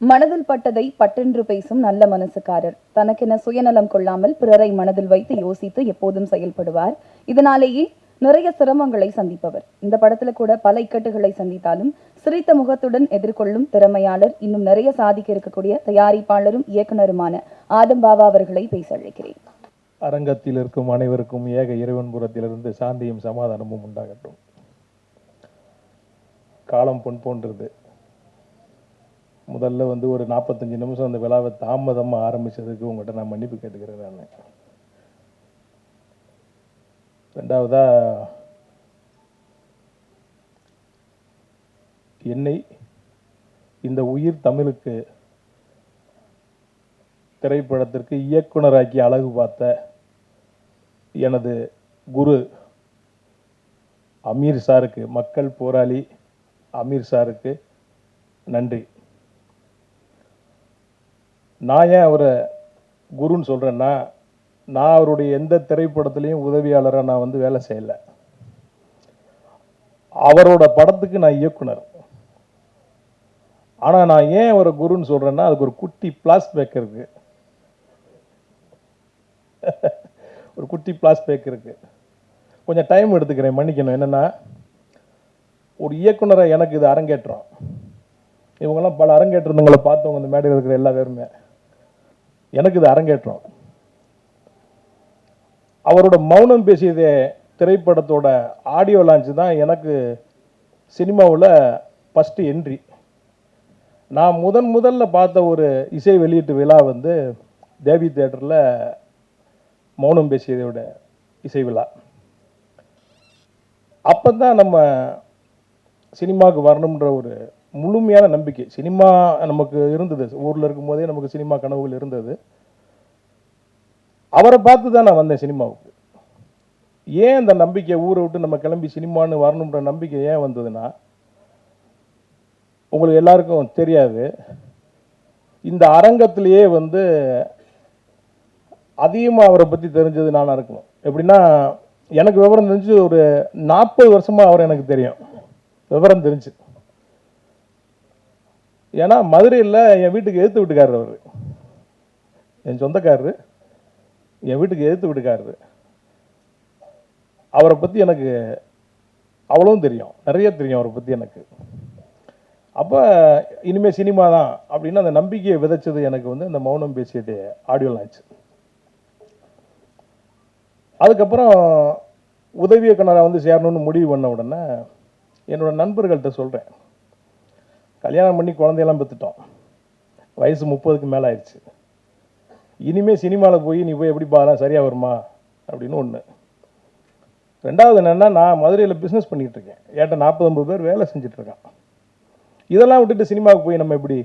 மனதில் பட்டதை பட்டென்று பேசும் நல்ல மனசுக்காரர். தனக்கென சுயநலம் கொள்ளாமல் பிறரை மனதில் வைத்து யோசித்து எப்போதும் செயல்படுவார். இதனாலேயே நிறைய சிரமங்களை சந்திப்பவர். இந்த படத்துல கூட பல இக்கட்டுகளை சந்தித்தாலும் சிரித்த முகத்துடன் எதிர்கொள்ளும் திறமையாளர் இன்னும் நிறைய சாதிக்க இருக்கக்கூடிய தயாரிப்பாளரும் இயக்குனருமான ஆதம் பாபா அவர்களை பேச அழைக்கிறேன். அரங்கத்தில் இருக்கும் அனைவருக்கும் ஏக இறைவன்புறத்திலிருந்து சாந்தியும் சமாதானமும் உண்டாகட்டும். காலம் பொன் போன்றது. முதல்ல வந்து ஒரு நாற்பத்தஞ்சு நிமிஷம் அந்த விழாவை தாமதமாக ஆரம்பிச்சதுக்கு உங்கள்கிட்ட நான் மன்னிப்பு கேட்டுக்கிறேன் நான். ரெண்டாவதாக என்னை இந்த உயிர் தமிழுக்கு திரைப்படத்திற்கு இயக்குனராக்கி அழகு பார்த்த எனது குரு அமீர் சாருக்கு மக்கள் போராளி அமீர் சாருக்கு நன்றி. நான் ஏன் அவரை குருன்னு சொல்கிறேன்னா நான் அவருடைய எந்த திரைப்படத்துலேயும் உதவியாளராக நான் வந்து வேலை செய்யலை. அவரோட படத்துக்கு நான் இயக்குனர். ஆனால் நான் ஏன் அவரை குருன்னு சொல்கிறேன்னா அதுக்கு ஒரு குட்டி பிளாஸ்பேக் இருக்கு. ஒரு குட்டி பிளாஸ்பேக் இருக்கு. கொஞ்சம் டைம் எடுத்துக்கிறேன் மன்னிக்கணும். என்னென்னா ஒரு இயக்குனரை எனக்கு இது அரங்கேற்றம். இவங்கெல்லாம் பல அரங்கேற்றங்களை பார்த்தவங்க இந்த மேடையில் இருக்கிற எல்லா பேருமே. எனக்கு இது அரங்கேற்றம். அவரோட மௌனம் பேசியதே திரைப்படத்தோட ஆடியோ லான்ச் தான் எனக்கு சினிமாவில் ஃபஸ்ட்டு என்ட்ரி நான் முதன் முதல்ல பார்த்த ஒரு இசை வெளியீட்டு விழா வந்து தேவி தேட்டரில் மௌனம் பேசியதோட இசை விழா. அப்போ தான் நம்ம சினிமாவுக்கு வரணுன்ற ஒரு முழுமையான நம்பிக்கை. சினிமா நமக்கு இருந்தது. ஊரில் இருக்கும்போதே நமக்கு சினிமா கனவுகள் இருந்தது. அவரை பார்த்து தான் நான் வந்தேன் சினிமாவுக்கு. ஏன் அந்த நம்பிக்கை ஊரை விட்டு நம்ம கிளம்பி சினிமான்னு வரணுன்ற நம்பிக்கை ஏன் வந்ததுன்னா உங்களுக்கு எல்லாருக்கும் தெரியாது. இந்த அரங்கத்திலேயே வந்து அதிகமாக அவரை பற்றி தெரிஞ்சது நானாக இருக்கணும். எப்படின்னா எனக்கு விவரம் தெரிஞ்சு ஒரு நாற்பது வருஷமாக அவர் எனக்கு தெரியும். விவரம் தெரிஞ்சு. ஏன்னா மதுரையில் என் வீட்டுக்கு எழுத்து வீட்டுக்காரர் அவர். என் சொந்தக்காரரு. என் வீட்டுக்கு எழுத்து வீட்டுக்காரரு. அவரை பற்றி எனக்கு அவ்வளவும் தெரியும். நிறைய தெரியும் அவரை பற்றி எனக்கு. அப்போ இனிமேல் சினிமா தான் அப்படின்னு அந்த நம்பிக்கையை விதைச்சது எனக்கு வந்து இந்த மௌனம் பேசியது ஆடியோ லான்ச் அதுக்கப்புறம் உதவி இயக்குனராக வந்து சேரணும்னு முடிவு பண்ண உடனே என்னோட நண்பர்கள்ட்ட சொல்கிறேன் கல்யாணம் பண்ணி குழந்தையெல்லாம் பெற்றுட்டோம் வயசு முப்பதுக்கு மேலே ஆயிடுச்சு. இனிமேல் சினிமாவில் போய் நீ போய் எப்படி பாக்கலாம் சரியாக வருமா? அப்படின்னு ஒன்று ரெண்டாவது என்னென்னா நான் மதுரையில் பிஸ்னஸ் பண்ணிகிட்டு இருக்கேன். ஏட்ட நாற்பது ஐம்பது பேர் வேலை செஞ்சுட்டு இதெல்லாம் விட்டுட்டு சினிமாவுக்கு போய் நம்ம எப்படி?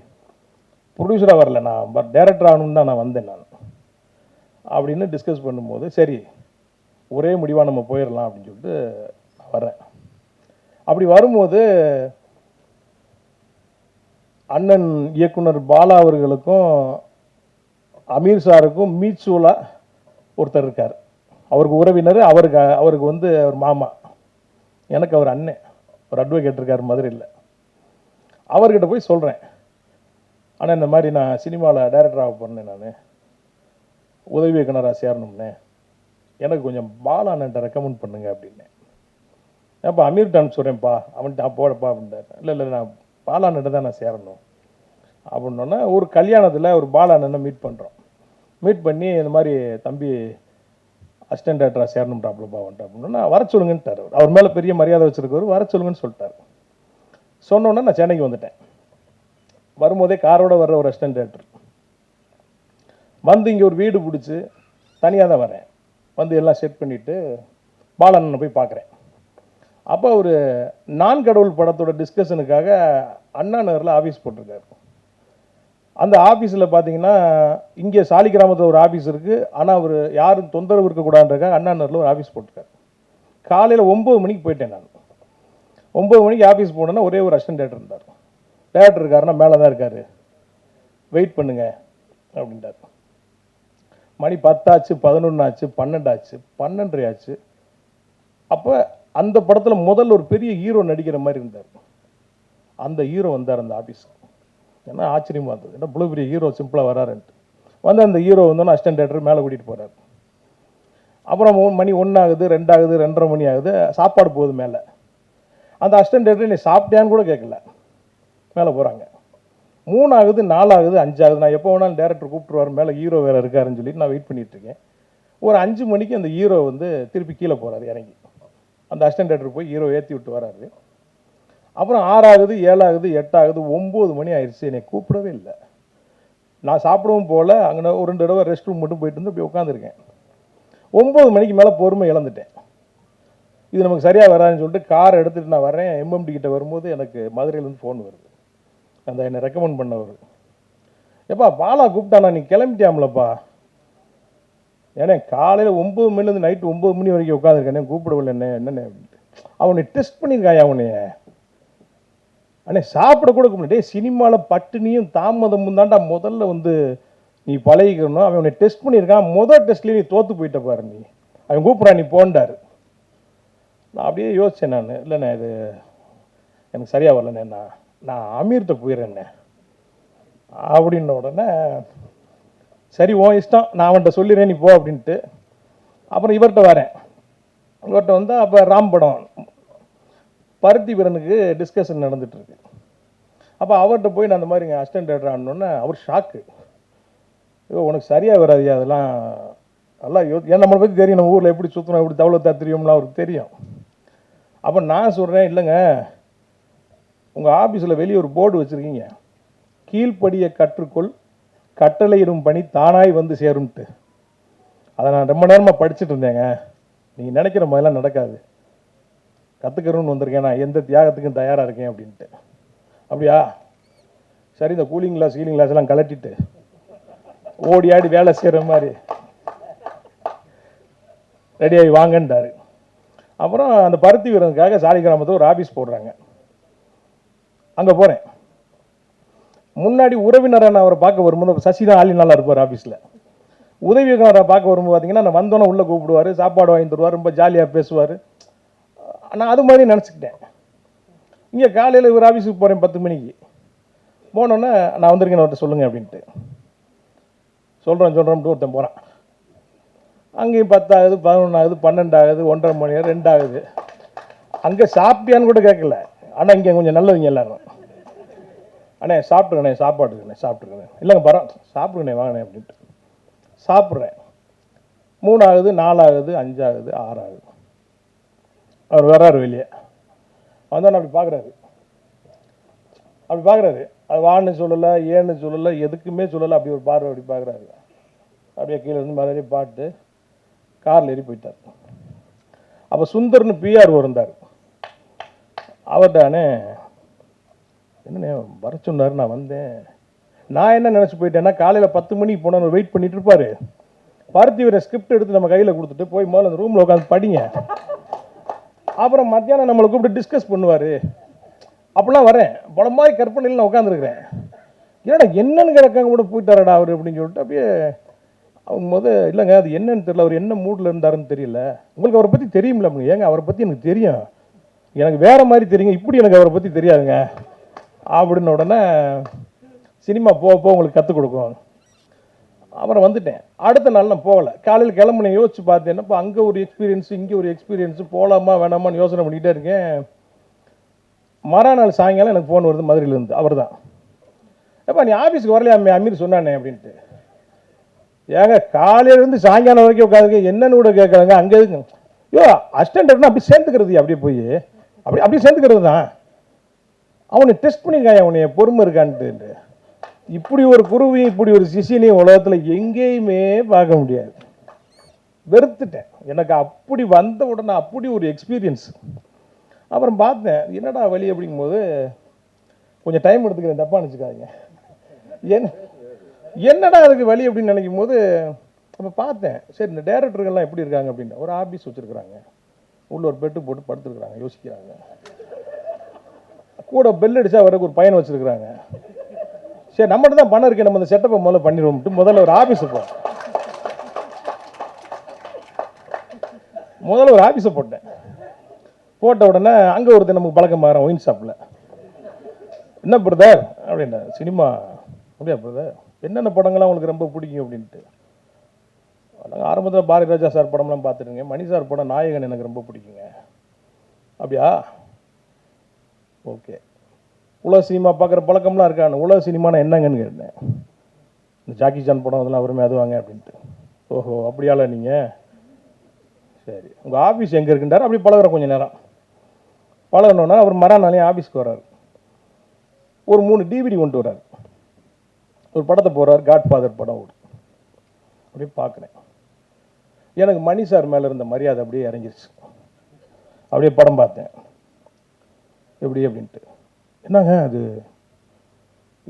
ப்ரொடியூசராக வரல. நான் பட் டேரக்டர் ஆகணும்னு தான் நான் வந்தேன் நான். அப்படின்னு டிஸ்கஸ் பண்ணும்போது சரி ஒரே முடிவாக நம்ம போயிடலாம் அப்படின்னு சொல்லிட்டு நான் வரேன். அப்படி வரும்போது அண்ணன் இயக்குனர் பாலா அவர்களுக்கும் அமீர் சாருக்கும் மீச்சூலா ஒருத்தர் இருக்கார். அவருக்கு உறவினர் அவருக்கு அவருக்கு வந்து அவர் மாமா. எனக்கு அவர் அண்ணன் ஒரு அட்வொகேட் இருக்கார் மதுரையில். அவர்கிட்ட போய் சொல்கிறேன் ஆனால் இந்த மாதிரி நான் சினிமாவில் டைரக்டராக பண்ணேன் நான். உதவி இயக்குனராக சேரணும்னே எனக்கு கொஞ்சம் பாலானன்ட்ட ரெக்கமெண்ட் பண்ணுங்க அப்படின்னேன். அப்போ டான் அனுப்பிச்சுட்றேன்ப்பா அவன்கிட்ட போடப்பா அப்படின்ட்டார் இல்லை இல்லை நான் பாலாண்ணன்ட்ட தான் நான் சேரணும். அப்படின்னோன்னா ஒரு கல்யாணத்தில் ஒரு பாலாண்ணனை மீட் பண்ணுறோம் மீட் பண்ணி இந்த மாதிரி தம்பி அசிஸ்டன்ட் டேரக்டராக சேரணும்ட்டாப்லப்பா வந்துட்டு அப்படின்னா வர சொல்லுங்கன்ட்டார் அவர். அவர் மேலே பெரிய மரியாதை வச்சுருக்கவர். வர சொல்லுங்கன்னு சொல்லிட்டார். சொன்னோன்னே நான் சென்னைக்கு வந்துட்டேன். வரும்போதே காரோட வர்ற ஒரு அசிஸ்டன்ட் டேரக்டர் வந்து இங்கே ஒரு வீடு பிடிச்சி தனியாக தான் வரேன். வந்து எல்லாம் செட் பண்ணிவிட்டு பாலண்ணனை போய் பார்க்குறேன் அப்போ அவர் நான் கடவுள் படத்தோட டிஸ்கஷனுக்காக அண்ணா நகரில் ஆஃபீஸ் போட்டிருக்காரு. அந்த ஆஃபீஸில் பார்த்தீங்கன்னா இங்கே சாலி கிராமத்தில் ஒரு ஆஃபீஸ் இருக்குது ஆனால் அவர் யாரும் தொந்தரவு இருக்கக்கூடாதுன்றக்காக அண்ணா நகரில் ஒரு ஆஃபீஸ் போட்டிருக்காரு. காலையில் ஒம்பது மணிக்கு போயிட்டேன் நான். ஒம்பது மணிக்கு ஆஃபீஸ் போனேன்னா ஒரே ஒரு அசிஸ்டன்ட் டேரக்டர் இருந்தார். டேரக்டர் இருக்காருன்னா மேலே தான் இருக்கார். வெயிட் பண்ணுங்க அப்படின்ட்டார் மணி பத்தாச்சு பதினொன்று ஆச்சு பன்னெண்டு ஆச்சு பன்னெண்டரை ஆச்சு அப்போ அந்த படத்தில் முதல்ல ஒரு பெரிய ஹீரோ நடிக்கிற மாதிரி இருந்தார். அந்த ஹீரோ வந்தார் அந்த ஆஃபீஸ்க்கு ஏன்னா ஆச்சரியமாக இருந்தது. ஏன்னா இவ்வளோ பெரிய ஹீரோ சிம்பிளாக வராருன்ட்டு. வந்து அந்த ஹீரோ வந்தோன்னே அசிஸ்டன்ட் டேரக்டர் மேலே கூட்டிகிட்டு போகிறார் அப்புறம் மூணு மணி ஒன்றாகுது ரெண்டாகுது ரெண்டரை மணி ஆகுது சாப்பாடு போகுது மேலே. அந்த அசிஸ்டன்ட் டேரக்டர் நீ சாப்பிட்டியான்னு கூட கேட்கல மேலே போகிறாங்க மூணாகுது நாலாகுது அஞ்சாகுது. நான் எப்போ வேணாலும் டேரக்டர் கூப்பிட்டுருவார் மேலே ஹீரோ வேறு இருக்காருன்னு சொல்லிட்டு நான் வெயிட் பண்ணிகிட்ருக்கேன் ஒரு அஞ்சு மணிக்கு அந்த ஹீரோ வந்து திருப்பி கீழே போகிறாரு இறங்கி. அந்த அசிஸ்டன்ட் டேரக்டர் போய் ஹீரோ ஏற்றி விட்டு வராரு. அப்புறம் ஆறாகுது ஏழாகுது எட்டாகுது ஒம்பது மணி ஆயிடுச்சு. என்னை கூப்பிடவே இல்லை. நான் சாப்பிடவும் போல் அங்கே ஒரு ரெண்டு தடவை ரெஸ்ட் ரூம் மட்டும் போயிட்டு வந்து அப்படி உட்காந்துருக்கேன் ஒம்பது மணிக்கு மேலே பொறுமை இழந்துட்டேன். இது நமக்கு சரியாக வராதுன்னு சொல்லிட்டு கார் எடுத்துகிட்டு நான் வரேன் எம்எம்டி கிட்ட வரும்போது எனக்கு மதுரையிலேருந்து ஃபோன் வருது. அந்த என்னை ரெக்கமெண்ட் பண்ணவர். எப்பா பாலா கூப்பிட்டானா? நீ கிளம்பிட்டியாம்லப்பா? ஏன்னா காலையில் ஒம்பது மணிலேருந்து நைட்டு ஒம்பது மணி வரைக்கும் உட்காந்துருக்கேன் கூப்பிடவில்லை என்ன என்னண்ணே அவனை டெஸ்ட் பண்ணியிருக்காயா அவனைய அண்ணே சாப்பிட கூட கூப்பிட சினிமாவில் பட்டினியும் தாமதமும் தான்டா முதல்ல வந்து நீ பழகிக்கணும். அவன் உன்னை டெஸ்ட் பண்ணியிருக்கான். முதல் டெஸ்ட்லேயே நீ தோற்று போயிட்ட பாரு நீ. அவன் கூப்பிட்றான் நீ போண்டார். நான் அப்படியே யோசித்தேன் நான். இல்லைண்ணே இது எனக்கு சரியாக வரலண்ணே. நான் நான் அமீர்கிட்ட போயிடுறேண்ணே அப்படின்ன உடனே சரி ஓ இஷ்டம் நான் அவன்கிட்ட சொல்லிடுறேன் நீ போ அப்படின்ட்டு அப்புறம் இவர்கிட்ட வரேன். இவர்கிட்ட வந்தால் அப்போ ராம் படம் பருத்தி வீரனுக்கு டிஸ்கஷன் நடந்துகிட்ருக்கு அப்போ அவர்கிட்ட போய் நான் அந்த மாதிரி இங்கே அசிஸ்டன்ட் டேரக்டர் ஆனோடனே அவர் ஷாக்கு ஐயோ உனக்கு சரியாக வராதியா அதெல்லாம் நல்லா யோ ஏன் நம்மளை பற்றி தெரியும்? நம்ம ஊரில் எப்படி சுற்றணும் எப்படி தவளை தெரியும்லாம் அவருக்கு தெரியும். அப்போ நான் சொல்கிறேன் இல்லைங்க உங்கள் ஆஃபீஸில் வெளியே ஒரு போர்டு வச்சுருக்கீங்க. கீழ்ப்படியை கற்றுக்கொள் கட்டளையிடும் பணி தானாய் வந்து சேரும்ட்டு. அதை நான் ரொம்ப நேரமாக படிச்சுட்டு இருந்தேங்க. நீங்கள் நினைக்கிற மாதிரிலாம் நடக்காது. கற்றுக்கிறோன்னு வந்திருக்கேன். நான் எந்த தியாகத்துக்கும் தயாராக இருக்கேன் அப்படின்ட்டு. அப்படியா? சரி இந்த கூலிங் கிளாஸ் கீலிங் கிளாஸ் எல்லாம் கலட்டிட்டு ஓடி ஆடி வேலை செய்கிற மாதிரி. ரெடியாகி வாங்கன்றாரு அப்புறம் அந்த பருத்தி வீரனுக்காக சாலி கிராமத்தில் ஒரு ஆஃபீஸ் போடுறாங்க. அங்கே போகிறேன் முன்னாடி உறவினரை நான் அவரை பார்க்க வரும்போது சசி தான் ஆளி நல்லா இருப்பார் ஆஃபீஸில் உதவி இயக்குனரை பார்க்க வரும்போது பார்த்தீங்கன்னா நான் வந்தோன்னே உள்ளே கூப்பிடுவார் சாப்பாடு வாங்கி தருவார் ரொம்ப ஜாலியாக பேசுவார். நான் அது மாதிரி நினச்சிக்கிட்டேன். இங்கே காலையில் இவர் ஆஃபீஸுக்கு போகிறேன் பத்து மணிக்கு. போனோன்னே நான் வந்திருக்கேன் அவர்கிட்ட சொல்லுங்கள் அப்படின்ட்டு. சொல்கிறேன் சொல்கிறோம் ஒருத்தன் போகிறான் அங்கேயும் பத்தாகுது பதினொன்றாகுது பன்னெண்டாகுது ஒன்றரை மணி ரெண்டாகுது. அங்கே சாப்பிட்டியான்னு கூட கேட்கல. ஆனால் இங்கே கொஞ்சம் நல்லவங்க எல்லாரும். அண்ணே சாப்பிட்டுருக்கண்ணே சாப்பாட்டுக்குண்ணே சாப்பிட்டுருக்கண்ணே இல்லைங்க பரம் சாப்பிடுங்கண்ணே வாங்கண்ணே அப்படின்ட்டு. சாப்பிட்றேன். மூணாகுது நாலாகுது அஞ்சாகுது ஆறாகுது. அவர் வர்றாரு வெளியே. வந்தோன்னு அப்படி பார்க்குறாரு அப்படி பார்க்குறாரு அது வான்னு சொல்லலை ஏன்னு சொல்லலை எதுக்குமே சொல்லலை அப்படி ஒரு பார்வை அப்படி பார்க்குறாரு அப்படியே கீழே இருந்து மறுபடியும் பாட்டு காரில் ஏறி போயிட்டார். அப்போ சுந்தர்னு பிஆர் இருந்தார். அவர்தானே என்னண்ணே வர சொன்னார் நான் வந்தேன். நான் என்ன நினச்சி போயிட்டேன்னா காலையில் பத்து மணிக்கு போனால் வெயிட் பண்ணிட்டு இருப்பாரு. பருத்தி ஸ்கிரிப்ட் எடுத்து நம்ம கையில் கொடுத்துட்டு போய் முதல்ல அந்த ரூமில் உட்காந்து படிங்க. அப்புறம் மத்தியானம் நம்மளை கூப்பிட்டு டிஸ்கஸ் பண்ணுவார். அப்படிலாம் வரேன். படம் மாதிரி கற்பனையில் நான் உட்காந்துருக்கிறேன் ஏன்னா என்னன்னு கிடக்காங்க கூட போயிட்டாரடா அவர் அப்படின்னு சொல்லிட்டு அப்படியே அவங்க முத இல்லைங்க அது என்னன்னு தெரியல. அவர் என்ன மூடில் இருந்தாருன்னு தெரியல. உங்களுக்கு அவரை பற்றி தெரியுமில்ல அப்படிங்க ஏங்க அவரை பற்றி எனக்கு தெரியும். எனக்கு வேற மாதிரி தெரியுங்க. இப்படி எனக்கு அவரை பற்றி தெரியாதுங்க. அப்படின்ன உடனே சினிமா போக போக உங்களுக்கு கற்றுக் கொடுக்கும் அப்புறம் வந்துட்டேன். அடுத்த நாள் நான் போகலை. காலையில் கிளம்புனேன் யோசிச்சு பார்த்தேன் இப்போ அங்கே ஒரு எக்ஸ்பீரியன்ஸ் இங்கே ஒரு எக்ஸ்பீரியன்ஸ் போகலாமா வேணாமான்னு யோசனை பண்ணிக்கிட்டே இருக்கேன். மறுநாள் சாயங்காலம் எனக்கு ஃபோன் வருது மதுரையிலேருந்து. அவர் தான் எப்போ நீ ஆஃபீஸுக்கு வரலையா அம்மி? அமீர் சொன்னானே அப்படின்ட்டு. ஏங்க காலையிலேருந்து சாயங்காலம் வரைக்கும் உட்காந்துங்க என்னன்னு கூட கேட்குறாங்க அங்கே இருக்கு ஐயோ அசிஸ்டன்ட் அப்படி சேர்ந்துக்கிறது அப்படியே போய். அப்படி அப்படி சேர்ந்துக்கிறது தான் அவனை டெஸ்ட் பண்ணியிருக்கான் அவனைய பொறுமை இருக்கான்ட்டு. இப்படி ஒரு குருவையும் இப்படி ஒரு சிஷியனையும் உலகத்தில் எங்கேயுமே பார்க்க முடியாது. வெறுத்துட்டேன். எனக்கு அப்படி வந்த உடனே அப்படி ஒரு எக்ஸ்பீரியன்ஸ் அப்புறம் பார்த்தேன் என்னடா வழி அப்படிங்கும்போது கொஞ்சம் டைம் எடுத்துக்கிறேன் தப்பாக நினச்சிக்காதீங்க. என்ன என்னடா அதுக்கு வழி அப்படின்னு நினைக்கும் போது அப்போ பார்த்தேன் சரி இந்த டேரக்டர்கள்லாம் எப்படி இருக்காங்க அப்படின்னு ஒரு ஆஃபீஸ் வச்சுருக்குறாங்க. உள்ள ஒரு பெட்டு போட்டு படுத்துருக்குறாங்க யோசிக்கிறாங்க. கூட பெல் அடிச்சா வரக்கு ஒரு பையனை வச்சுருக்குறாங்க. சரி நம்மகிட்ட தான் பணம் இருக்கு நம்ம இந்த செட்டப்பை முதல்ல பண்ணிடுவோம்ட்டு முதல்ல ஒரு ஆஃபீஸை போ. முதல்ல ஒரு ஆஃபீஸை போட்டேன். போட்ட உடனே அங்கே ஒருத்தர் நமக்கு பழக்கம் மாறோம் ஒயின் ஷாப்பில் என்ன பிரதர் அப்படின்னா சினிமா. அப்படியா பிரதர் என்னென்ன படங்கள்லாம் உங்களுக்கு ரொம்ப பிடிக்கும்? அப்படின்ட்டு. நாங்கள் ஆரம்பத்தில் பாரதி ராஜா சார் படம்லாம் பார்த்துருங்க மணி சார் படம் நாயகன் எனக்கு ரொம்ப பிடிக்குங்க. அப்படியா? ஓகே. உலக சினிமா பார்க்குற பழக்கம்லாம் இருக்கான்னு உலக சினிமானா என்னங்கன்னு கேட்டேன். இந்த ஜாக்கி ஜான் படம் அதெல்லாம் அவருமே அது வாங்க அப்படின்ட்டு. ஓஹோ அப்படியால நீங்கள் சரி. உங்கள் ஆஃபீஸ் எங்கே இருக்குன்றார்? அப்படி பழகிற கொஞ்சம் நேரம். பழகணுன்னா அவர் மறாநாளையும் ஆஃபீஸ்க்கு வர்றாரு. ஒரு மூணு டிவிடி கொண்டு வர்றார். ஒரு படத்தை போகிறார் காட் ஃபாதர் படம் ஒரு. அப்படியே பார்க்குறேன். எனக்கு மணி சார் மேலே இருந்த மரியாதை அப்படியே இறங்கிருச்சு. அப்படியே படம் பார்த்தேன். எப்படி அப்படின்ட்டு. என்னங்க அது?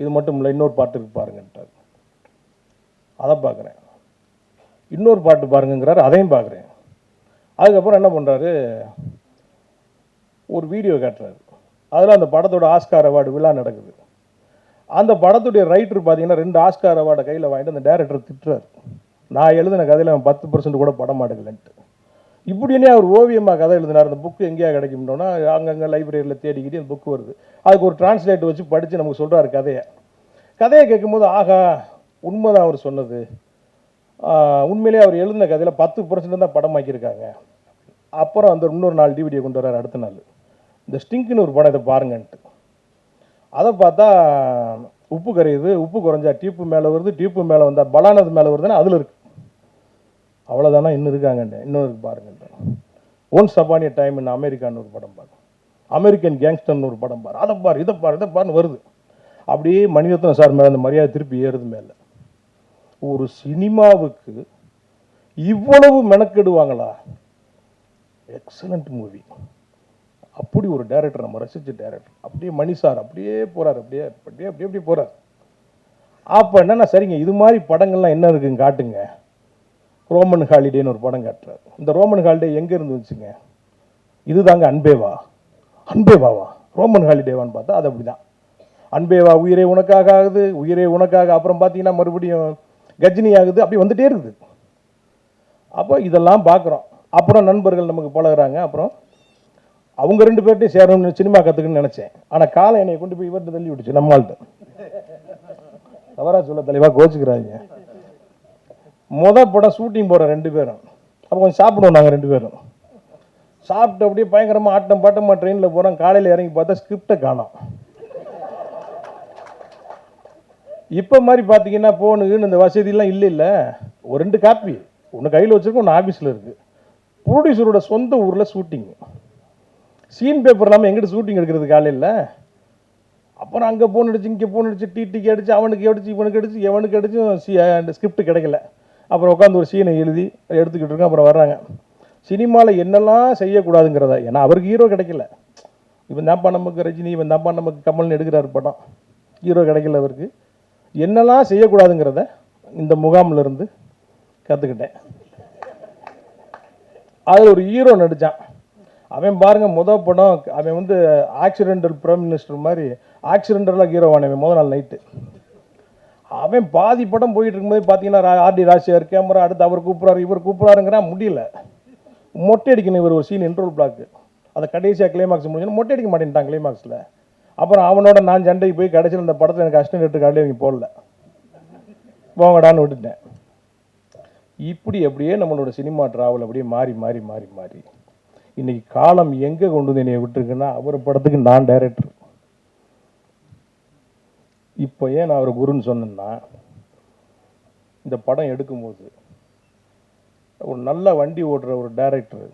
இது மட்டும் இல்லை இன்னொரு பாட்டு இருக்கு பாருங்கன்ட்டார். அதை பார்க்குறேன். இன்னொரு பாட்டு பாருங்கங்கிறாரு அதையும் பார்க்குறேன். அதுக்கப்புறம் என்ன பண்ணுறாரு ஒரு வீடியோ காட்டுறாரு. அதில் அந்த படத்தோட ஆஸ்கார் அவார்டு விழா நடக்குது. அந்த படத்துடைய ரைட்டர் பார்த்தீங்கன்னா ரெண்டு ஆஸ்கார் அவார்டை கையில் வாங்கிட்டு அந்த டேரக்டர் திட்டுறாரு. நான் எழுதின கதையில் அவன் பத்து பர்சன்ட் கூட படம் மாடுக்கலன்ட்டு இப்படின்னே அவர் ஓவியமாக கதை எழுதினார். அந்த புக்கு எங்கேயா கிடைக்கும்னோன்னா அங்கங்கே லைப்ரரியில் தேடிக்கிட்டு அந்த புக்கு வருது. அதுக்கு ஒரு டிரான்ஸ்லேட் வச்சு படித்து நமக்கு சொல்கிறாரு கதையை. கதையை கேட்கும்போது ஆகா உண்மைதான் அவர் சொன்னது. உண்மையிலேயே அவர் எழுதின கதையில் பத்து பர்சன்ட் தான் படமாக்கியிருக்காங்க அப்புறம் அந்த இன்னொரு நாள் டிவிடியை கொண்டு வரார் அடுத்த நாள். இந்த ஸ்டிங்க்னு ஒரு படம் இதை பாருங்கன்ட்டு. அதை பார்த்தா உப்பு கரையுது உப்பு குறைஞ்சா டீப்பு மேலே வருது டீப்பு மேலே வந்தால் பலானது மேலே வருதுன்னா அதில் இருக்குது அவ்வளோதானா இன்னும் இருக்காங்கன்னு இன்னும் இருக்கு பாருங்கன்ட்டு ஒன்ஸ் அப்பானிய டைம் இன் அமெரிக்கான்னு ஒரு படம் பாரு. அமெரிக்கன் கேங்ஸ்டர்னு ஒரு படம் பாரு. அதை பாரு இதை பாரு இதை பாருன்னு வருது. அப்படியே மணிரத்னம் சார் மேலே அந்த மரியாதை திருப்பி ஏறுது மேலே. ஒரு சினிமாவுக்கு இவ்வளவு மெனக்கெடுவாங்களா? எக்ஸலண்ட் மூவி அப்படி ஒரு டேரக்டர் நம்ம ரசித்த டேரக்டர் அப்படியே மணி சார் அப்படியே போகிறார் அப்படியே அப்படியே அப்படியே அப்படியே போகிறார் அப்போ என்னென்னா சரிங்க இது மாதிரி படங்கள்லாம் என்ன இருக்குங்க காட்டுங்க. ரோமன் ஹாலிடேன்னு ஒரு படம் காட்டுறாரு. இந்த ரோமன் ஹாலிடே எங்கே இருந்து வந்துச்சுங்க? இதுதாங்க அன்பேவா? அன்பேவாவா? ரோமன் ஹாலிடேவான்னு பார்த்தா அது அப்படிதான். அன்பேவா உயிரே உனக்காக ஆகுது உயிரே உனக்காக அப்புறம் பார்த்தீங்கன்னா மறுபடியும் கஜினி ஆகுது அப்படி வந்துட்டே இருக்குது. அப்போ இதெல்லாம் பார்க்குறோம். அப்புறம் நண்பர்கள் நமக்கு பழகிறாங்க அப்புறம் அவங்க ரெண்டு பேர்ட்டையும் சேரணும்னு சினிமா கற்றுக்குன்னு நினச்சேன். ஆனால் காலை என்னை கொண்டு போய் இவர்கிட்ட தள்ளி விட்டுச்சு நம்மள்ட்ட தவறா சொல்ல தலைவா கோச்சுக்கிறாங்க முத படம் ஷூட்டிங் போகிறோம் ரெண்டு பேரும். அப்போ கொஞ்சம் சாப்பிடுவோம் நாங்கள் ரெண்டு பேரும். சாப்பிட்டு அப்படியே பயங்கரமாக ஆட்டம் பாட்டமாக ட்ரெயினில் போகிறோம் காலையில் இறங்கி பார்த்தா ஸ்கிரிப்டை காணோம். இப்போ மாதிரி பார்த்தீங்கன்னா போனுக்குன்னு இந்த வசதியெல்லாம் இல்லை இல்லை. ஒரு ரெண்டு காப்பி ஒன்று கையில் வச்சுருக்கோம் ஒன்று ஆஃபீஸில் இருக்குது ப்ரொடியூசரோட சொந்த ஊரில் ஷூட்டிங் சீன் பேப்பர் இல்லாமல் எங்கிட்ட ஷூட்டிங் எடுக்கிறது காலையில் அப்புறம் அங்கே போன் அடிச்சு இங்கே போன் அடிச்சு டிடிக்கு அடிச்சு அவனுக்கு அடிச்சு இவனுக்கு அடிச்சு எவனுக்கு அடிச்சும் சி அந்த ஸ்கிரிப்ட் கிடைக்கல. அப்புறம் உட்காந்து ஒரு சீனை எழுதி எடுத்துக்கிட்டு இருக்கோம் அப்புறம் வர்றாங்க. சினிமாவில் என்னெல்லாம் செய்யக்கூடாதுங்கிறத? ஏன்னா அவருக்கு ஹீரோ கிடைக்கல. இவன் தான்ப்பா நமக்கு ரஜினி இவன் தான்ப்பா நமக்கு கமல்னு எடுக்கிறார் படம். ஹீரோ கிடைக்கல அவருக்கு. என்னெல்லாம் செய்யக்கூடாதுங்கிறத இந்த முகாமில் இருந்து கற்றுக்கிட்டேன் அதில் ஒரு ஹீரோ நடித்தான் அவன் பாருங்க முத படம் அவன் வந்து ஆக்சிடென்டல் பிரைம் மினிஸ்டர் மாதிரி ஆக்சிடென்டலாக ஹீரோவானவன் முதல் முத நாள் நைட்டு அவன் பாதி படம் போயிட்டு இருக்கும்போது பார்த்தீங்கன்னா ஆர்டி ராசியார் கேமரா அடுத்து அவர் கூப்பிட்றாரு இவர் கூப்பிட்றாருங்கிறான் முடியல. மொட்டை அடிக்கணும் இவர் ஒரு சீன் இன்ட்ரோல் பிளாக்கு அதை கடைசியாக கிளைமாக்ஸ் முடிஞ்சு மொட்டை அடிக்க மாட்டேன்ட்டான் கிளைமாக்ஸில் அப்புறம் அவனோட நான் சண்டைக்கு போய் கடைசியில் அந்த படத்தில் எனக்கு அஷ்டம் எடுத்து காட்டி அவங்க போடல. போங்கடான்னு விட்டுட்டேன். இப்படி அப்படியே நம்மளோட சினிமா டிராவல் அப்படியே மாறி மாறி மாறி மாறி. இன்னைக்கு காலம் எங்கே கொண்டு வந்து என்னை விட்டுருக்குன்னா அவர் படத்துக்கு நான் டைரக்டர் இப்போ ஏன் நான் அவர் குருன்னு சொன்னேன்னா இந்த படம் எடுக்கும்போது ஒரு நல்ல வண்டி ஓட்டுற ஒரு டைரக்டர்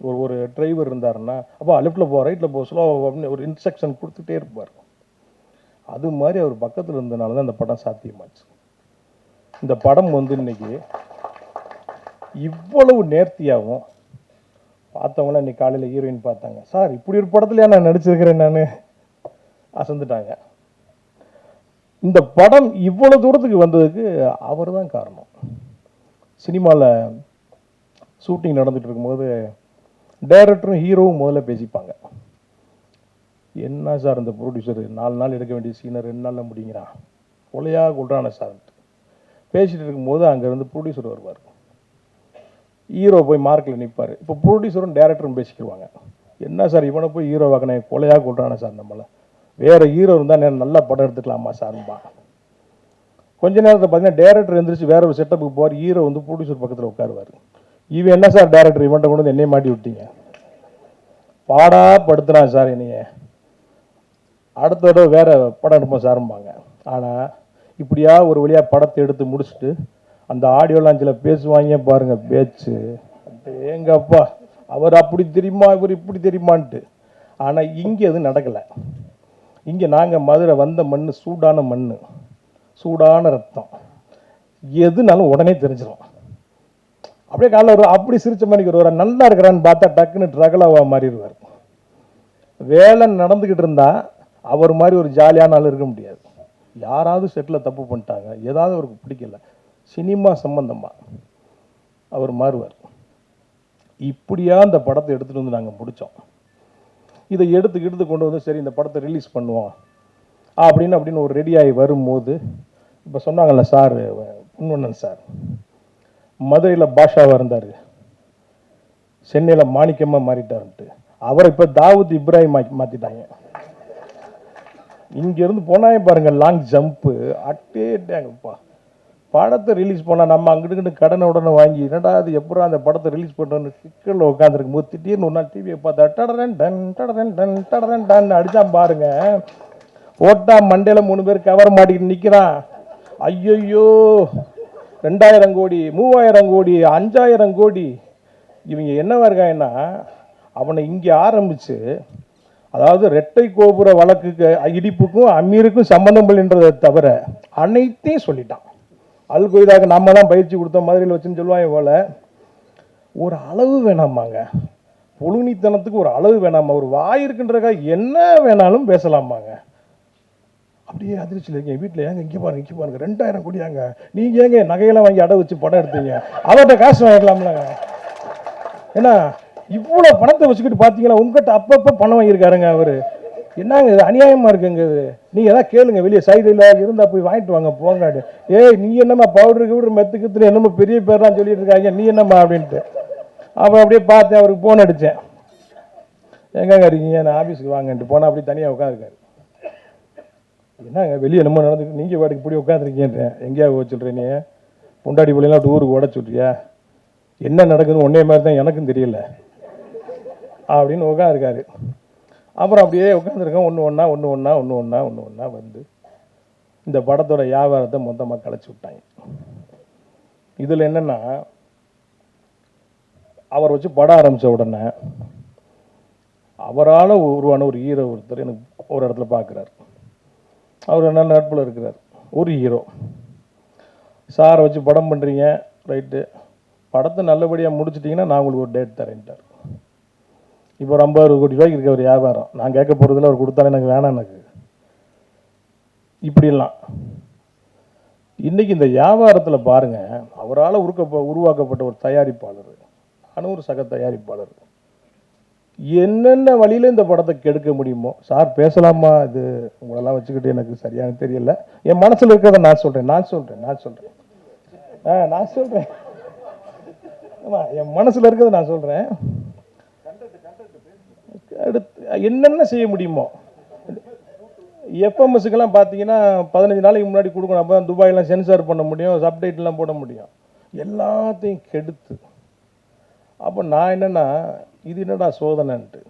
ஒரு ஒரு டிரைவர் இருந்தாருன்னா அப்போ லெஃப்ட்டில் போ ரைட்டில் போ ஸ்லோ அப்படின்னு ஒரு இன்ஸ்ட்ரக்ஷன் கொடுத்துட்டே இருப்பார். அது மாதிரி அவர் பக்கத்தில் இருந்தனால தான் இந்த படம் சாத்தியமாச்சு. இந்த படம் வந்து இன்னைக்கு இவ்வளவு நேர்த்தியாகவும் பார்த்தவங்களாம் இன்னைக்கு காலையில் ஹீரோயின் பார்த்தாங்க. சார் இப்படி ஒரு படத்துலயா நான் நடிச்சிருக்கிறேன் நான்? அசந்துட்டாங்க. இந்த படம் இவ்வளவு தூரத்துக்கு வந்ததுக்கு அவர் தான் காரணம். சினிமாவில் ஷூட்டிங் நடந்துட்டு இருக்கும்போது டைரக்டரும் ஹீரோவும் முதல்ல பேசிப்பாங்க. என்ன சார் இந்த ப்ரொடியூசர் நாலு நாள் எடுக்க வேண்டிய சீனை ரெண்டு நாளில் முடிங்கிறான் கொலையா கொள்றான சார் பேசிட்டு இருக்கும்போது அங்கேருந்து ப்ரொடியூசர் வருவார். ஹீரோ போய் மார்க்கில் நிற்பார் இப்போ ப்ரொடியூசரும் டேரக்டரும் பேசிக்கிடுவாங்க என்ன சார் இவனை போய் ஹீரோ வாக்கினேன் கொலையாக கொள்றானே சார் நம்மளை. வேற ஹீரோ இருந்தால் நேரம் நல்லா படம் எடுத்துக்கலாமா சார்பா கொஞ்ச நேரத்தில் பார்த்தீங்கன்னா டேரக்டர் எந்திரிச்சு வேற ஒரு செட்டப்புக்கு போவார். ஹீரோ வந்து ப்ரொடியூசர் பக்கத்தில் உட்காருவார். இவன் என்ன சார் டேரக்டர் இவன்ட்ட கொண்டு வந்து என்னைய மாட்டி விட்டீங்க. பாடா படுத்துறான் சார் என்னைய. அடுத்த தடவை வேற படம் எடுப்போம் சாரும்பாங்க. ஆனால் இப்படியா ஒரு வழியாக படத்தை எடுத்து முடிச்சுட்டு அந்த ஆடியோ லாஞ்சில் பேசுவாங்க பாருங்க பேச்சு. எங்கப்பா அவர் அப்படி தெரியுமா இவர் இப்படி தெரியுமான்ட்டு. ஆனால் இங்கே அது நடக்கலை. இங்கே நாங்கள் மதுரை வந்த மண் சூடான மண் சூடான ரத்தம். எதுனாலும் உடனே தெரிஞ்சிடும் அப்படியே காலைல ஒரு அப்படி சிரிச்ச மாதிரி ஒரு நல்லா இருக்கிறான்னு பார்த்தா டக்குன்னு ட்ரகலாவா மாறிடுவார். வேலை நடந்துக்கிட்டு இருந்தா அவர் மாதிரி ஒரு ஜாலியான ஆள் இருக்க முடியாது. யாராவது செட்டில் தப்பு பண்ணிட்டாங்க. ஏதாவது அவருக்கு பிடிக்கல. சினிமா சம்பந்தமாக அவர் மாறுவார். இப்படியா அந்த படத்தை எடுத்துகிட்டு வந்து நாங்கள் முடித்தோம் இதை எடுத்து எடுத்து கொண்டு வந்து சரி இந்த படத்தை ரிலீஸ் பண்ணுவோம். அப்படின்னு அப்படின்னு ஒரு ரெடியாகி வரும்போது இப்போ சொன்னாங்கல்ல சார் பொன்வண்ணன் சார் மதுரையில் பாஷாவாக இருந்தார். சென்னையில் மாணிக்கமாக மாறிட்டாருன்ட்டு. அவரை இப்போ தாவூத் இப்ராஹிம் மாற்றிட்டாங்க இங்கேருந்து போனாயே பாருங்கள் லாங் ஜம்ப்பு அட்டே அட்டேட்டாங்கப்பா படத்தை ரிலீஸ் பண்ணால் நம்ம அங்கிட்டு கடனை உடனே வாங்கி என்னடா அது எப்படா அந்த படத்தை ரிலீஸ் பண்ணுறோன்னு சிக்கலில் உட்காந்துருக்கும் போது திடீர்னு ஒரு நாள் டிவியை பார்த்தா டடரன் டன் டடரன் டன் டடரன் டன் அடித்தான் பாருங்க. ஓட்டா மண்டையில் மூணு பேர் கவர் மாட்டிக்கிட்டு நிற்கிறான் ஐயையோ! ரெண்டாயிரம் கோடி மூவாயிரம் கோடி அஞ்சாயிரம் கோடி. இவங்க என்னவா இருக்காங்கன்னா அவனை இங்கே ஆரம்பித்து அதாவது ரெட்டை கோபுர வழக்குக்கு இடிப்புக்கும் அமீருக்கும் சம்பந்தம் இல்லைன்றதை தவிர அனைத்தையும் சொல்லிட்டான். அல் கொய்தாக்கு நம்ம தான் பயிற்சி கொடுத்த மாதிரியில் வச்சுன்னு சொல்லுவாங்க போல ஒரு அளவு வேணாமாங்க. புழுனித்தனத்துக்கு ஒரு அளவு வேணாமா? ஒரு வாய் இருக்குன்றக்கா என்ன வேணாலும் பேசலாமாங்க. அப்படியே அதிர்ச்சியில் இருக்கீங்க. வீட்டில் ஏங்க இங்கே பாருங்க இங்கே பாருங்க. ரெண்டாயிரம் கோடியாங்க. நீங்கள் ஏங்க நகையெல்லாம் வாங்கி அடை வச்சு படம் எடுத்தீங்க? அவர்கிட்ட காசு வாங்கிக்கலாம்லங்க ஏன்னா இவ்வளோ பணத்தை வச்சுக்கிட்டு பார்த்தீங்களா உங்ககிட்ட அப்பப்போ பணம் வாங்கியிருக்காருங்க அவர். என்னங்க இது அநியாயமாக இருக்குங்க இது? நீங்கள் எதாவது கேளுங்க வெளியே சைடில் இருந்தால் போய் வாங்கிட்டு வாங்க போங்காடு ஏய் நீ என்னம்மா பவுடரு கிவுடர் மெத்து கித்துன்னு என்னமோ பெரிய பேர்லாம் சொல்லிட்டு இருக்காங்க நீ என்னம்மா அப்படின்ட்டு. அப்புறம் அப்படியே பார்த்தேன் அவருக்கு ஃபோன் அடித்தேன் எங்கங்க இருக்கீங்க? நான் ஆஃபீஸுக்கு வாங்கன்ட்டு. போனால் அப்படியே தனியாக உட்காந்துருக்காரு. என்னங்க வெளியே என்னமோ நடந்துட்டு நீங்கள் வாடகைக்கு இப்படி உட்காந்துருக்கீன்றேன் எங்கேயா போக சொல்கிறேன் நீ பொண்டாடி பிள்ளைலாம் டூருக்கு உடச்சுட்றியா? என்ன நடக்குதுன்னு ஒன்றே மாதிரி தான் எனக்கும் தெரியல. அப்படின்னு உட்காந்துருக்காரு. அப்புறம் அப்படியே உட்காந்துருக்கோம் ஒன்று ஒன்றா ஒன்று ஒன்றா ஒன்று ஒன்றா ஒன்று ஒன்றா வந்து இந்த படத்தோட வியாபாரத்தை மொத்தமாக கலைச்சி விட்டாங்க. இதில் என்னென்னா அவர் வச்சு படம் ஆரம்பித்த உடனே அவரால் உருவான ஒரு ஹீரோ ஒருத்தர் எனக்கு ஒரு இடத்துல பார்க்குறாரு அவர் என்ன நட்பில் இருக்கிறார்? ஒரு ஹீரோ சாரை வச்சு படம் பண்ணுறீங்க ரைட்டு. படத்தை நல்லபடியாக முடிச்சிட்டிங்கன்னா நான் உங்களுக்கு ஒரு டேட் தரேன்ட்டார். இப்போ ஒரு ஐம்பது கோடி ரூபாய்க்கு இருக்க ஒரு வியாபாரம். நான் கேட்க போகிறதுல அவர் கொடுத்தாலே எனக்கு வேணாம் எனக்கு. இப்படிலாம். இன்னைக்கு இந்த வியாபாரத்தில் பாருங்க அவரால் உருக்க உருவாக்கப்பட்ட ஒரு தயாரிப்பாளர் நானும் ஒரு சக தயாரிப்பாளர். என்னென்ன வழியில் இந்த படத்தை கெடுக்க முடியுமோ சார் பேசலாமா? இது உங்களெல்லாம் வச்சுக்கிட்டு எனக்கு சரியான தெரியல. என் மனசில் இருக்கிறத நான் சொல்கிறேன் நான் சொல்கிறேன் நான் சொல்கிறேன் ஆ நான் சொல்கிறேன் ஆமாம் என் மனசில் இருக்கிறத நான் சொல்கிறேன் என்னென்ன செய்ய முடியுமோ. எஃப்எம்எஸ்க்கெல்லாம் பார்த்தீங்கன்னா பதினஞ்சு நாளைக்கு முன்னாடி கொடுக்கணும். அப்போ துபாயெலாம் சென்சார் பண்ண முடியும் சப்டைட்லாம் போட முடியும். எல்லாத்தையும் கெடுத்து. அப்போ நான் என்னென்னா இது என்னடா சோதனைன்ட்டு.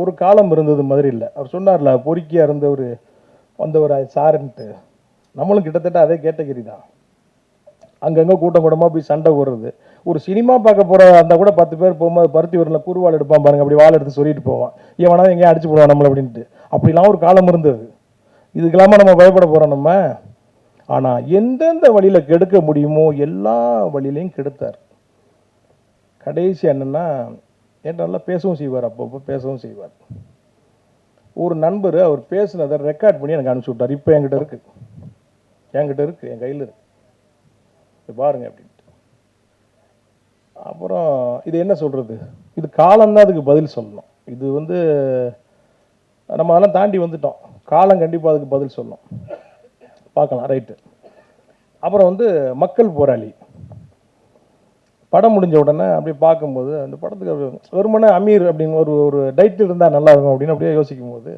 ஒரு காலம் இருந்தது மதுரையில் அவர் சொன்னார்ல பொறுக்கியாக இருந்தவர் வந்தவர் சாருன்ட்டு. நம்மளும் கிட்டத்தட்ட அதே கேட்டகரி தான். அங்கங்கே கூட்டம் கூட்டமாக போய் சண்டை போடுறது. ஒரு சினிமா பார்க்க போகிற அந்த கூட பத்து பேர் போகும்போது பருத்தி ஊரில் குருவாள் எடுப்பான் பாருங்க அப்படி வாழை எடுத்து சொல்லிட்டு போவான். இவனா எங்கேயும் அடிச்சு போடுவான் நம்மளை அப்படின்ட்டு. அப்படிலாம் ஒரு காலம் இருந்தது. இதுக்கெல்லாமா நம்ம பயப்பட போகிறோம் நம்ம. ஆனால் எந்தெந்த வழியில் கெடுக்க முடியுமோ எல்லா வழியிலையும் கெடுத்தார். கடைசி என்னென்னா என்கிட்ட நல்லா பேசவும் செய்வார் அப்பப்போ பேசவும் செய்வார். ஒரு நண்பர் அவர் பேசுனதை ரெக்கார்ட் பண்ணி எனக்கு அனுப்பிச்சி விட்டார். இப்போ என்கிட்ட இருக்கு. என்கிட்ட இருக்குது என் கையில் இருக்குது பாருங்கள் பாருங்க அப்புறம் இது என்ன சொல்கிறது இது காலம்தான் அதுக்கு பதில் சொல்லணும். இது வந்து நம்ம அதெல்லாம் தாண்டி வந்துட்டோம். காலம் கண்டிப்பாக அதுக்கு பதில் சொல்லணும். பார்க்கலாம் ரைட்டு அப்புறம் வந்து மக்கள் போராளி. படம் முடிஞ்ச உடனே அப்படியே பார்க்கும்போது அந்த படத்துக்கு வெறுமனே அமீர் அப்படின்னு ஒரு ஒரு டைட்டில் இருந்தால் நல்லா இருக்கும் அப்படின்னு அப்படியே யோசிக்கும் போது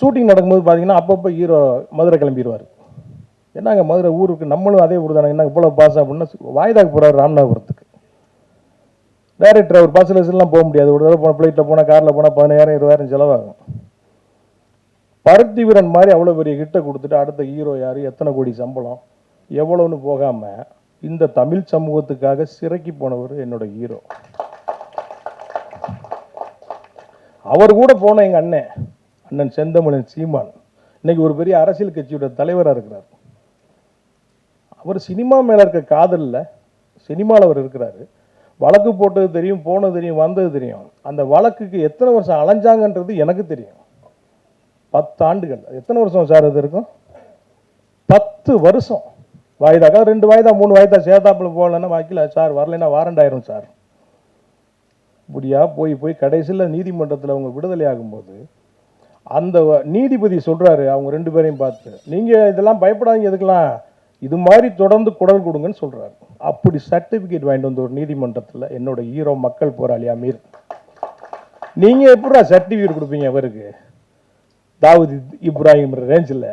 ஷூட்டிங் நடக்கும்போது பார்த்தீங்கன்னா அப்பப்போ ஹீரோ மதுரை கிளம்பிடுவார் என்னங்க மதுரை ஊருக்கு? நம்மளும் அதே ஊர் தானே என்ன இவ்வளோ பாஸ் அப்படின்னா வாய்தாக்கு போகிறார் ராமநாதபுரத்துக்கு. டைரக்டர் அவர் பஸ்ஸில் போக முடியாது. ஒரு தடவை போன ஃப்ளைட்டில் போனால் காரில் போனால் பதினாயிரம் இருபதாயிரம் செலவாகும். பருத்தி வீரன் மாதிரி அவ்வளோ பெரிய கிட்ட கொடுத்துட்டு அடுத்த ஹீரோ யார்? எத்தனை கோடி சம்பளம்? எவ்வளோன்னு போகாமல் இந்த தமிழ் சமூகத்துக்காக சிறக்கி போனவர் என்னோட ஹீரோ அவர் கூட போன எங்கள் அண்ணன் அண்ணன் செந்தமிழன் சீமான். இன்னைக்கு ஒரு பெரிய அரசியல் கட்சியோட தலைவராக இருக்கிறார். அவர் சினிமா மேலே இருக்க காதலில் சினிமாவில் அவர் இருக்கிறாரு. வழக்கு போட்டது தெரியும் போனது தெரியும் வந்தது தெரியும். அந்த வழக்குக்கு எத்தனை வருஷம் அலைஞ்சாங்கன்றது எனக்கு தெரியும். பத்து ஆண்டுகள். எத்தனை வருஷம் சார் அது இருக்கும்? பத்து வருஷம். வாய்தாக்கா ரெண்டு வாய்தா மூணு வாய்தா சேதாப்புல போகலன்னா வாக்கில சார் வரலைன்னா வாரண்ட் ஆயிரும் சார். இப்படியா போய் போய் கடைசியில் நீதிமன்றத்தில் அவங்க விடுதலை ஆகும்போது அந்த வ- நீதிபதி சொல்கிறாரு அவங்க ரெண்டு பேரையும் பார்த்து. நீங்கள் இதெல்லாம் பயப்படாதீங்க எதுக்கெல்லாம் இது மாதிரி தொடர்ந்து குரல் கொடுங்கன்னு சொல்கிறாரு அப்படி சர்டிஃபிகேட் வாங்கிட்டு வந்து ஒரு நீதிமன்றத்தில் என்னோட ஹீரோ மக்கள் போராளி அமீர். நீங்கள் எப்படா சர்டிஃபிகேட் கொடுப்பீங்க அவருக்கு? தாவூத் இப்ராஹிம் ரேஞ்சில்.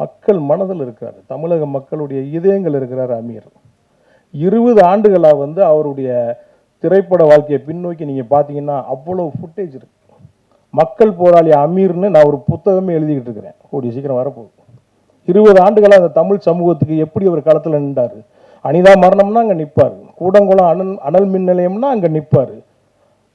மக்கள் மனதில் இருக்கிறார் தமிழக மக்களுடைய இதயங்கள் இருக்கிறார் அமீர். இருபது ஆண்டுகளாக வந்து அவருடைய திரைப்பட வாழ்க்கையை பின்னோக்கி நீங்கள் பார்த்தீங்கன்னா அவ்வளோ ஃபுட்டேஜ் இருக்கு. மக்கள் போராளி அமீர்னு நான் ஒரு புத்தகமே எழுதிக்கிட்டு இருக்கிறேன். கூடிய சீக்கிரம் வரப்போகுது. இருபது ஆண்டுகளாக அந்த தமிழ் சமூகத்துக்கு எப்படி அவர் களத்தில் நின்றார்? அனிதா மரணம்னா அங்கே நிற்பார் கூடங்குளம் அனல் அனல் மின் நிலையம்னா அங்கே நிற்பார்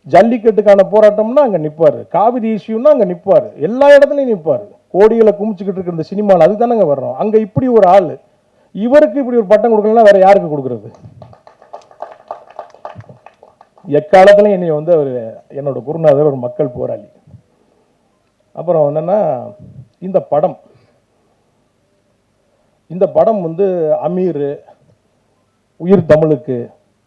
ஜல்லிக்கட்டுக்கான போராட்டம்னா அங்கே நிற்பார் காவிரி இஷ்யூன்னா அங்கே நிற்பார் எல்லா இடத்துலையும் நிற்பார் கோடிகளை குமிச்சுக்கிட்டு இருக்கிற இந்த சினிமாவில் அதுதானங்க வர்றோம். அங்கே இப்படி ஒரு ஆள். இவருக்கு இப்படி ஒரு பட்டம் கொடுக்கலன்னா வேற யாருக்கு கொடுக்கறது? எக்காலத்துலையும் என்னை வந்து அவர் என்னோட குருநாதர் ஒரு மக்கள் போராளி. அப்புறம் என்னன்னா இந்த படம் இந்த படம் வந்து அமீர் உயிர் தமிழுக்கு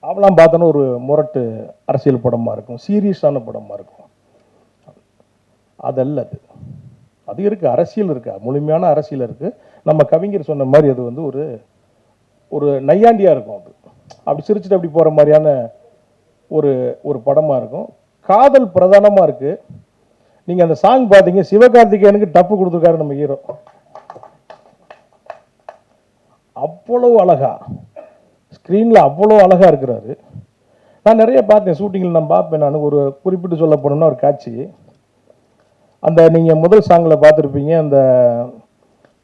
அவெல்லாம் பார்த்தோன்னா ஒரு முரட்டு அரசியல் படமாக இருக்கும் சீரியஸான படமா இருக்கும். அதல்ல அது. அது இருக்கு அரசியல் இருக்கா முழுமையான அரசியல் இருக்குது நம்ம கவிஞர் சொன்ன மாதிரி அது வந்து ஒரு ஒரு நையாண்டியாக இருக்கும் அது. அப்படி சிரிச்சுட்டு அப்படி போகிற மாதிரியான ஒரு ஒரு படமாக இருக்கும். காதல் பிரதானமாக இருக்குது நீங்கள் அந்த சாங் பார்த்தீங்க சிவகார்த்திகேயனுக்கு டப்பு கொடுத்துருக்காரு நம்ம ஹீரோ அவ்வளோ அழகா ஸ்க்ரீனில் அவ்வளோ அழகா இருக்கிறாரு. நான் நிறைய பார்த்தேன் ஷூட்டிங்கில் நான் பார்ப்பேன் நான். ஒரு குறிப்பிட்டு சொல்ல போனோம்னா ஒரு காட்சி. அந்த நீங்கள் முதல் சாங்கில் பார்த்துருப்பீங்க அந்த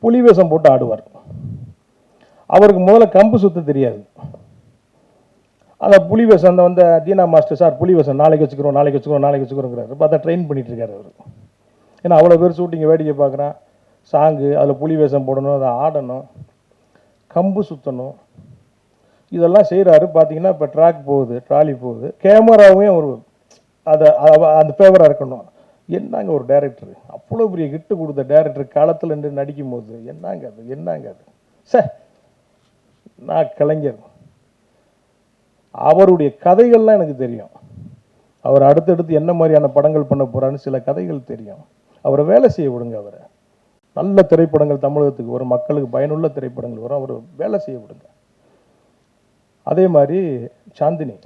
புலி வேஷம் போட்டு ஆடுவார். அவருக்கு முதல்ல கம்பு சுத்த தெரியாது. அந்த புலிவேஷம் அந்த வந்த தீனா மாஸ்டர் சார் புலிவேஷம் நாளைக்கு வச்சுக்கிறோம் நாளைக்கு வச்சுக்கிறோம் நாளைக்கு வச்சுக்கிறோங்கிறாரு. பார்த்தா ட்ரெயின் பண்ணிட்டு இருக்காரு அவர். ஏன்னா அவ்வளோ பேர் ஷூட்டிங்கை வேடிக்கை பார்க்குறான். சாங்கு அதில் புலி வேஷம் போடணும் அதை ஆடணும். கம்பு சுற்றணும் இதெல்லாம் செய்கிறாரு பார்த்தீங்கன்னா இப்போ ட்ராக் போகுது ட்ராலி போகுது. கேமராவும் ஒரு அதை அந்த ஃபேவராக இருக்கணும். என்னங்க ஒரு டைரக்டர் அவ்வளோ பெரிய கிட்டு கொடுத்த டேரக்டர் காலத்தில் நின்று நடிக்கும் போது என்னங்க அது என்னங்க அது? சே நான் கலைஞர். அவருடைய கதைகள்லாம் எனக்கு தெரியும். அவர் அடுத்தடுத்து என்ன மாதிரியான படங்கள் பண்ண போகிறான்னு சில கதைகள் தெரியும். அவரை வேலை செய்ய விடுங்க அவரை. நல்ல திரைப்படங்கள் தமிழகத்துக்கு வரும் மக்களுக்கு பயனுள்ள திரைப்படங்கள் வரும் அவர் வேலை செய்ய விடுங்க. அதே மாதிரி சாந்தினி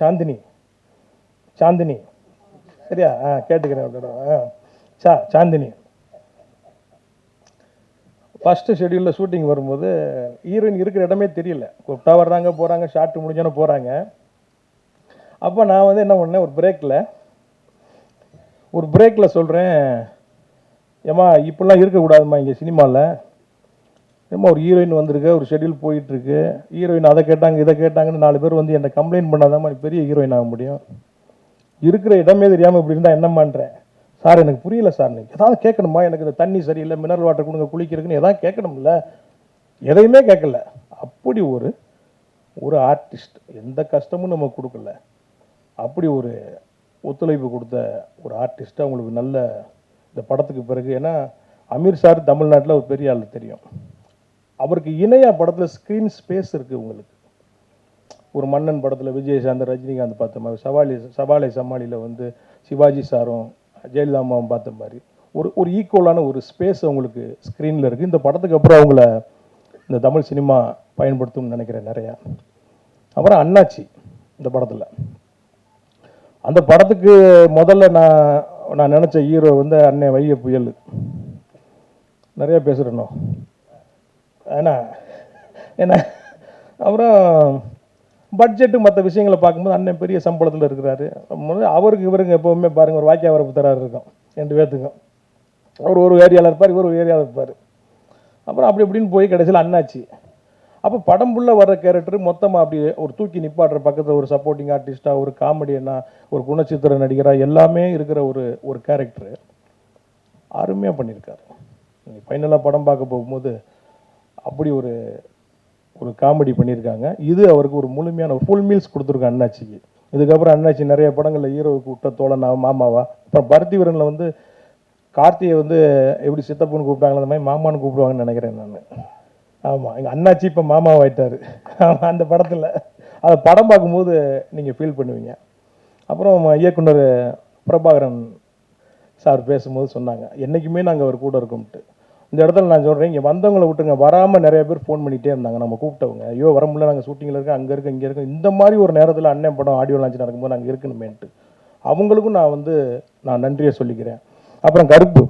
சாந்தினி சாந்தினி. சரியா? ஆ கேட்டுக்கிறேன் ஆ சா சாந்தினி. ஃபஸ்ட்டு ஷெடியூலில் ஷூட்டிங் வரும்போது ஹீரோயின் இருக்கிற இடமே தெரியல. கூப்பிட்டா வர்றாங்க போகிறாங்க ஷார்ட் முடிஞ்சோன்னே போகிறாங்க அப்போ நான் வந்து என்ன பண்ணேன் ஒரு பிரேக்கில் ஒரு பிரேக்கில் சொல்கிறேன் ஏம்மா இப்படிலாம் இருக்கக்கூடாதும்மா இங்கே சினிமாவில் ஏம்மா ஒரு ஹீரோயின் வந்திருக்கு ஒரு ஷெட்யூல் போயிட்டுருக்கு. ஹீரோயின் அதை கேட்டாங்க இதை கேட்டாங்கன்னு நாலு பேர் வந்து என்னை கம்ப்ளைண்ட் பண்ணாதாம்மா பெரிய ஹீரோயின் ஆக முடியும். இருக்கிற இடமே தெரியாமல் இப்படி இருந்தால் என்னம்மான்றேன் சார் எனக்கு புரியல சார் நீங்கள் ஏதாவது கேட்கணுமா? எனக்கு இந்த தண்ணி சரியில்லை மினரல் வாட்டர் கொடுங்க குளிக்கிறதுக்குன்னு எதாவது கேட்கணும்ல? எதையுமே கேட்கல. அப்படி ஒரு ஒரு ஆர்டிஸ்ட் எந்த கஷ்டமும் நம்ம கொடுக்கல. அப்படி ஒரு ஒத்துழைப்பு கொடுத்த ஒரு ஆர்டிஸ்ட்டு அவங்களுக்கு நல்ல இந்த படத்துக்கு பிறகு ஏன்னா அமீர் சார் தமிழ்நாட்டில் ஒரு பெரிய ஆள் தெரியும். அவருக்கு இணையாக படத்தில் ஸ்க்ரீன் ஸ்பேஸ் இருக்குது உங்களுக்கு. ஒரு மன்னன் படத்தில் விஜயசாந்த் ரஜினிகாந்த் பார்த்த மாதிரி சவாலி சவாலை சமாளியில் வந்து சிவாஜி சாரும் ஜெயலலிதா அம்மாவும் பார்த்த மாதிரி ஒரு ஒரு ஈக்குவலான ஒரு ஸ்பேஸ் அவங்களுக்கு ஸ்க்ரீனில் இருக்குது இந்த படத்துக்கு அப்புறம் அவங்கள இந்த தமிழ் சினிமா பயன்படுத்தும்னு நினைக்கிறேன் நிறையா. அப்புறம் அண்ணாச்சி இந்த படத்தில். அந்த படத்துக்கு முதல்ல நான் நான் நினச்ச ஹீரோ வந்து அண்ணன் வைய புயல். நிறைய பேசுகிறேனோ ஏன்னா ஏன்னா அப்புறம் பட்ஜெட்டு மற்ற விஷயங்களை பார்க்கும்போது அண்ணன் பெரிய சம்பளத்தில் இருக்கிறாரு. முதல்ல அவருக்கு இவருங்க எப்போவுமே பாருங்கள் ஒரு வாக்கிய வரப்பு தராரு இருக்கும் ரெண்டு பேர்த்துக்கும் அவர் ஒரு ஏரியாவில் இருப்பார் இவர் ஒரு ஏரியாவில் இருப்பார். அப்புறம் அப்படி இப்படின்னு போய் கடைசியில் அண்ணாச்சி. அப்போ படம் ஃபுல்ல வர்ற கேரக்டர் மொத்தமாக அப்படி ஒரு தூக்கி நிப்பாட்டுற பக்கத்தில் ஒரு சப்போர்ட்டிங் ஆர்டிஸ்ட்டாக ஒரு காமெடியனா ஒரு குணச்சித்திர நடிகராக எல்லாமே இருக்கிற ஒரு ஒரு கேரக்டர் அருமையாக பண்ணியிருக்காரு நீங்கள் ஃபைனலாக படம் பார்க்க போகும்போது அப்படி ஒரு ஒரு காமெடி பண்ணியிருக்காங்க இது அவருக்கு ஒரு முழுமையான ஒரு ஃபுல் மீல்ஸ் கொடுத்துருக்காங்க அண்ணாச்சிக்கு. இதுக்கப்புறம் அண்ணாச்சி நிறைய படங்களில் ஹீரோவுக்கு விட்ட தோழனா மாமாவா அப்புறம் பருத்தி வீரனில் வந்து கார்த்தியை வந்து எப்படி சித்தப்புன்னு கூப்பிட்டாங்களோ அந்த மாதிரி மாமான்னு கூப்பிடுவாங்கன்னு நினைக்கிறேன் நான். ஆமாம் எங்கள் அண்ணாச்சி இப்போ மாமாவாயிட்டார். ஆமாம் அந்த படத்தில். அதை படம் பார்க்கும்போது நீங்கள் ஃபீல் பண்ணுவீங்க. அப்புறம் இயக்குனர் பிரபாகரன் சார் பேசும்போது சொன்னாங்க என்றைக்குமே நாங்கள் அவர் கூட இருக்கோம்ட்டு. இந்த இடத்துல நான் சொல்கிறேன் இங்கே வந்தவங்களை விட்டுங்க வராமல் நிறைய பேர் ஃபோன் பண்ணிகிட்டே இருந்தாங்க நம்ம கூப்பிட்டவங்க. ஐயோ வர முடியல நாங்கள் ஷூட்டிங்கில் இருக்கோம் அங்கே இருக்கோம் இங்கே இருக்கோம். இந்த மாதிரி ஒரு நேரத்தில் அண்ணன் படம் ஆடியோ லான்ச் நடக்கும்போது நாங்கள் இருக்கணுமேன்ட்டு. அவங்களுக்கும் நான் வந்து நான் நன்றியை சொல்லிக்கிறேன். அப்புறம் கருப்பு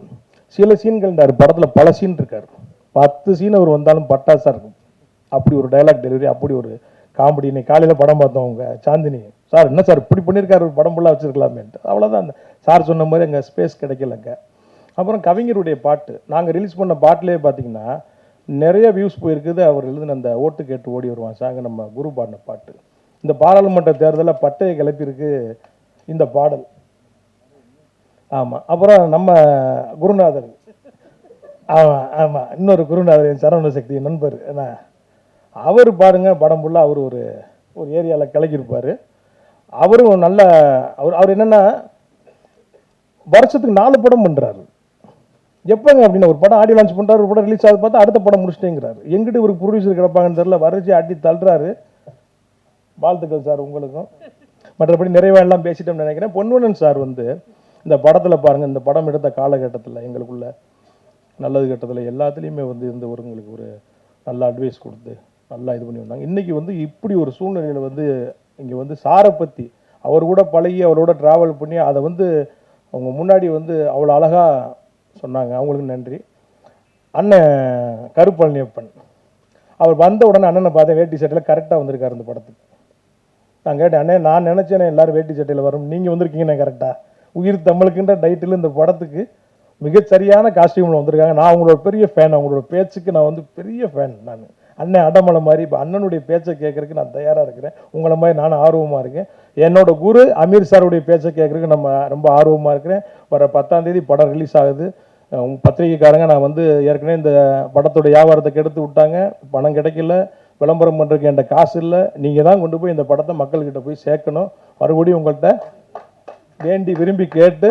சில சீன்கள் இந்த படத்தில் பல சீன் இருக்கார். பத்து சீன் அவர் வந்தாலும் பட்டாசா இருக்கும். அப்படி ஒரு டைலாக் டெலிவரி அப்படி ஒரு காமெடி இன்னைக்கு காலையில் படம் பார்த்தோம் அவங்க சாந்தினி. சார் என்ன சார் இப்படி பண்ணியிருக்காரு? ஒரு படம் ஃபுல்லாக வச்சிருக்கலாமேன்ட்டு. அவ்வளோதான் அந்த சார் சொன்ன மாதிரி அங்கே ஸ்பேஸ் கிடைக்கலங்க. அப்புறம் கவிஞருடைய பாட்டு. நாங்கள் ரிலீஸ் பண்ண பாட்டிலே பார்த்தீங்கன்னா நிறைய வியூஸ் போயிருக்குது. அவர் எழுதின அந்த ஓட்டு கேட்டு ஓடி வருவான் சாங்க நம்ம குரு பாடின பாட்டு. இந்த பாராளுமன்ற தேர்தலில் பட்டையை கிளப்பியிருக்கு இந்த பாடல். ஆமாம் அப்புறம் நம்ம குருநாதர் ஆமாம் ஆமாம் இன்னொரு குருநாதர் என் சரவண சக்தி நண்பர். என்ன அவர் பாருங்க படம் ஃபுல்லாக அவர் ஒரு ஒரு ஏரியாவில் கிளக்கியிருப்பார். அவரும் நல்ல அவர் அவர் என்னென்னா வருஷத்துக்கு நாலு படம் பண்ணுறாரு எப்போங்க அப்படின்னு ஒரு படம் ஆடியோ லான்ச் பண்ணுறாரு ஒரு படம் ரிலீஸ் ஆகுது பார்த்தா அடுத்த படம் முடிச்சிட்டேங்கிறாரு. எங்கிட்ட ஒரு ப்ரொடியூசர் கிடப்பாங்கன்னு தெரில வரைச்சி அடி தள்ளுறாரு. வாழ்த்துக்கள் சார் உங்களுக்கும். மற்றபடி நிறைவா எல்லாம் பேசிட்டோம்னு நினைக்கிறேன். பொன்வனன் சார் வந்து இந்த படத்தில் பாருங்கள் இந்த படம் எடுத்த காலகட்டத்தில் எங்களுக்குள்ள நல்லது கெட்டதில் எல்லாத்துலேயுமே வந்து இந்த ஒருங்களுக்கு ஒரு நல்ல அட்வைஸ் கொடுத்து நல்லா இது பண்ணி வந்தாங்க. இன்றைக்கி வந்து இப்படி ஒரு சூழ்நிலையில் வந்து இங்கே வந்து சாரை பற்றி அவர் கூட பழகி அவரோட ட்ராவல் பண்ணி அதை வந்து அவங்க முன்னாடி வந்து அவ்வளோ அழகாக சொன்னாங்க. அவங்களுக்கு நன்றி. அண்ணன் கருப்பழனியப்பன். அவர் வந்த உடனே அண்ணனை பார்த்தேன் வேட்டி சட்டையில் கரெக்டாக வந்திருக்காரு இந்த படத்துக்கு. நான் கேட்டேன் அண்ணே நான் நினச்சேனே எல்லோரும் வேட்டி சட்டையில் வரும். நீங்கள் வந்திருக்கீங்கண்ணே கரெக்டாக உயிர் தமிழுக்குன்ற டைட்டில் இந்த படத்துக்கு மிகச்சரியான காஸ்டியூமில் வந்திருக்காங்க. நான் அவங்களோட பெரிய ஃபேன் அவங்களோட பேச்சுக்கு நான் வந்து பெரிய ஃபேன் நான் அண்ணன் அடமலை மாதிரி இப்போ அண்ணனுடைய பேச்சை கேட்குறதுக்கு நான் தயாராக இருக்கிறேன். உங்களை மாதிரி நானும் ஆர்வமாக இருக்கேன். என்னோட குரு அமீர் சாருடைய பேச்சை கேட்குறதுக்கு நம்ம ரொம்ப ஆர்வமாக இருக்கிறேன். வர பத்தாந்தேதி படம் ரிலீஸ் ஆகுது. பத்திரிகைக்காரங்க நான் வந்து ஏற்கனவே இந்த படத்தோட வியாபாரத்தை கெடுத்து விட்டாங்க. பணம் கிடைக்கல. விளம்பரம் பண்ணுறதுக்கு என்கிட்ட காசு இல்லை. நீங்கள் தான் கொண்டு போய் இந்த படத்தை மக்கள்கிட்ட போய் சேர்க்கணும். மறுபடியும் உங்கள்கிட்ட வேண்டி விரும்பி கேட்டு